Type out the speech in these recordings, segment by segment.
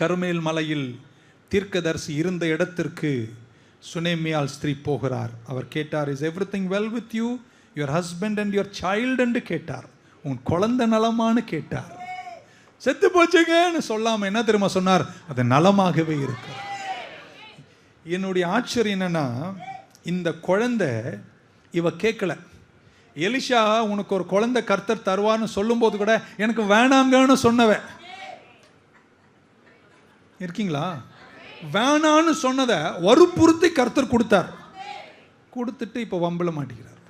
கருமேல் மலையில் தீர்க்கதரிசி இருந்த இடத்திற்கு சுனேமியால் ஸ்திரீ போகிறார். அவர் கேட்டார் is everything well with you your husband and your child என்று கேட்டார். உன் குழந்தை நலமான்னு கேட்டார். செத்து போச்சுங்கன்னு சொல்லாம என்ன தெரியுமா சொன்னார்? அது நலமாகவே இருக்கு என்னுடைய ஆச்சரியம் என்னன்னா இந்த குழந்தை இவ கேட்கல. எலிஷா உனக்கு ஒரு குழந்தை கர்த்தர் தருவான்னு சொல்லும்போது கூட எனக்கு வேணாங்கன்னு சொன்னவன் இருக்கீங்களா? வேணான்னு சொன்னதை வற்புறுத்தி கர்த்தர் கொடுத்தார். கொடுத்துட்டு இப்போ வம்பல மாட்டேங்கிறார்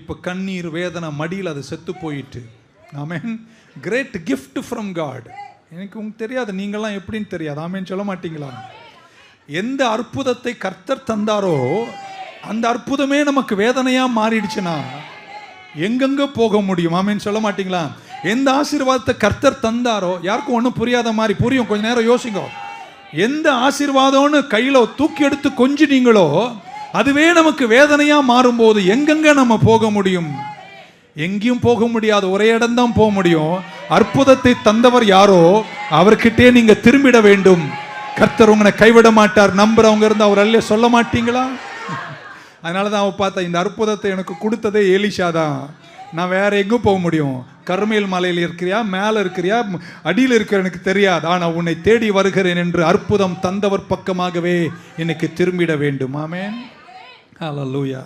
இப்போ கண்ணீர் வேதனை மடியில் அது செத்து போயிட்டு. Amen great gift from God எனக்கு உங்களுக்கு தெரியாது நீங்களாம் எப்படின்னு தெரியாது. ஆமேன்னு சொல்ல மாட்டீங்களா? எந்த அற்புதத்தை கர்த்தர் தந்தாரோ அந்த அற்புதமே நமக்கு வேதனையாக மாறிடுச்சுன்னா எங்கெங்கே போக முடியும். ஆமேன்னு சொல்ல மாட்டீங்களா? எந்த ஆசீர்வாதத்தை கர்த்தர் தந்தாரோ யாருக்கும் ஒன்றும் புரியாத மாதிரி புரியும். கொஞ்ச நேரம் யோசிங்க. எந்த ஆசீர்வாதம்னு கையில் தூக்கி எடுத்து கொஞ்சினீங்களோ அதுவே நமக்கு வேதனையாக மாறும்போது எங்கெங்க நம்ம போக முடியும்? எங்கேயும் போக முடியாது. ஒரே இடம் தான் போக முடியும். அற்புதத்தை தந்தவர் யாரோ அவர்கிட்டே நீங்கள் திரும்பிட வேண்டும். கர்த்தர் உங்களை கைவிட மாட்டார். நம்புறவங்க இருந்து அவர் அல்ல சொல்ல மாட்டீங்களா? அதனால தான் அவ பார்த்தா இந்த அற்புதத்தை எனக்கு கொடுத்ததே எலிஷா தான். நான் வேற எங்கும் போக முடியும்? கருமேல் மலையில் இருக்கிறியா? மேலே இருக்கிறியா? அடியில் இருக்கிற எனக்கு தெரியாது. ஆனால் உன்னை தேடி வருகிறேன் என்று அற்புதம் தந்தவர் பக்கமாகவே எனக்கு திரும்பிட வேண்டும். ஆமென். லூயா